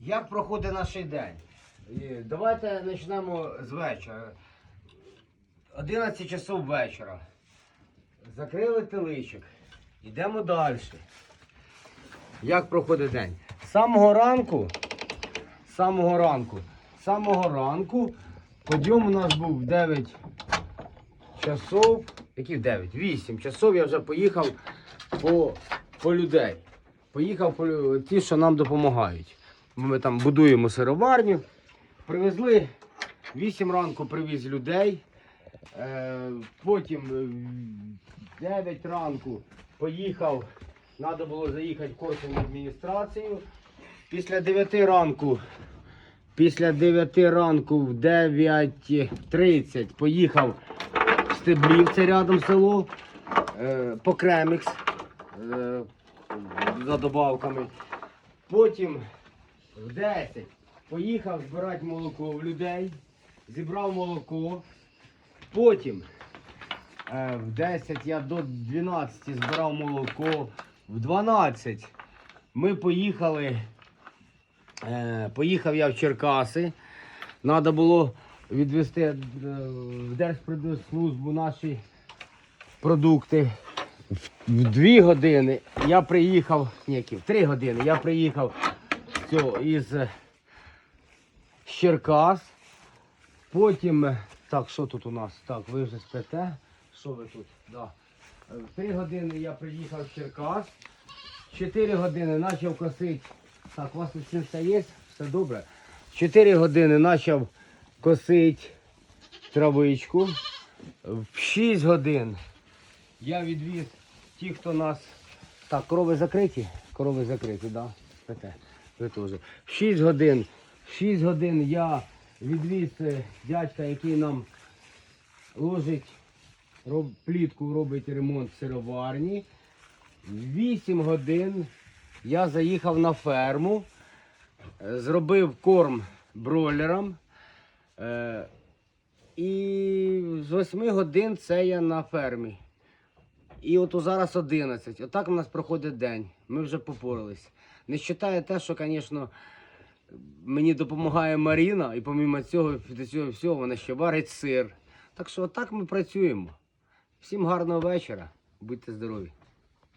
Як проходить наш день? Давайте почнемо з вечора. 11 часов вечора. Закрили теличок. Йдемо далі. Як проходить день? З самого ранку, з самого ранку, з самого ранку подйом у нас був 9 часов. Які 9? 8 часов я вже поїхав по, по людей. Поїхав по ті, що нам допомагають. Ми там будуємо сироварню. Привезли 8 ранку привіз людей. Е, потім е, 9 ранку поїхав. Треба було заїхати в Корсунь адміністрацію. Після 9 ранку, після 9 ранку в 9.30 поїхав в Стеблів, це рядом село, е, по Кремікс е, за добавками. Потім в 10 поїхав збирати молоко в людей, зібрав молоко. Потім е, в 10 я до 12 збирав молоко. В 12 ми поїхали. Е, поїхав я в Черкаси. Треба було відвести е, в Держпродслужбу наші продукти. В дві години я приїхав, ні, в три години я приїхав цього, із е, Черкас. Потім, е, так, що тут у нас? Так, ви вже спите. Що ви тут? Да. Три години я приїхав з Черкас. В 4 години почав косити. Так, у вас тут все є? Все добре. В 4 години почав косити травичку. В 6 годин я відвіз ті, хто нас. Так, корови закриті? Корови закриті, так? Да? Ви теж. В 6 годин. В 6 годин я відвіз е, дядька, який нам ложить роб, плітку, робить ремонт в сироварні. В 8 годин я заїхав на ферму, е, зробив корм бройлерам. Е, і з 8 годин це я на фермі. І от зараз 11. Отак у нас проходить день. Ми вже попорались. Не вважає те, що, звісно, мені допомагає Маріна, і помімо цього, до цього всього, вона ще варить сир. Так що отак ми працюємо. Всім гарного вечора. Будьте здорові.